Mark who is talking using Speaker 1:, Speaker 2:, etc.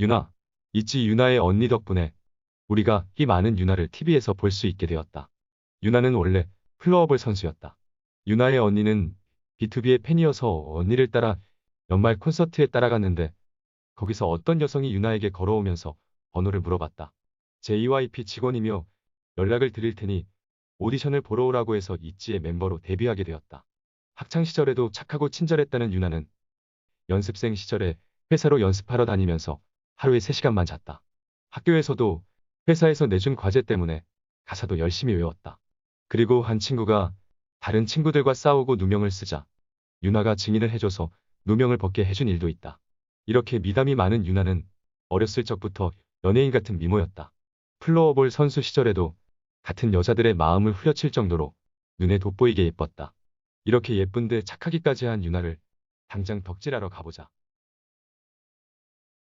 Speaker 1: 유나, 있지 유나의 언니 덕분에 우리가 이 많은 유나를 TV에서 볼 수 있게 되었다. 유나는 원래 플로어볼 선수였다. 유나의 언니는 B2B의 팬이어서 언니를 따라 연말 콘서트에 따라갔는데 거기서 어떤 여성이 유나에게 걸어오면서 번호를 물어봤다. JYP 직원이며 연락을 드릴 테니 오디션을 보러 오라고 해서 있지의 멤버로 데뷔하게 되었다. 학창 시절에도 착하고 친절했다는 유나는 연습생 시절에 회사로 연습하러 다니면서 하루에 3시간만 잤다. 학교에서도 회사에서 내준 과제 때문에 가사도 열심히 외웠다. 그리고 한 친구가 다른 친구들과 싸우고 누명을 쓰자 유나가 증인을 해줘서 누명을 벗게 해준 일도 있다. 이렇게 미담이 많은 유나는 어렸을 적부터 연예인 같은 미모였다. 플로어볼 선수 시절에도 같은 여자들의 마음을 후려칠 정도로 눈에 돋보이게 예뻤다. 이렇게 예쁜데 착하기까지 한 유나를 당장 덕질하러 가보자.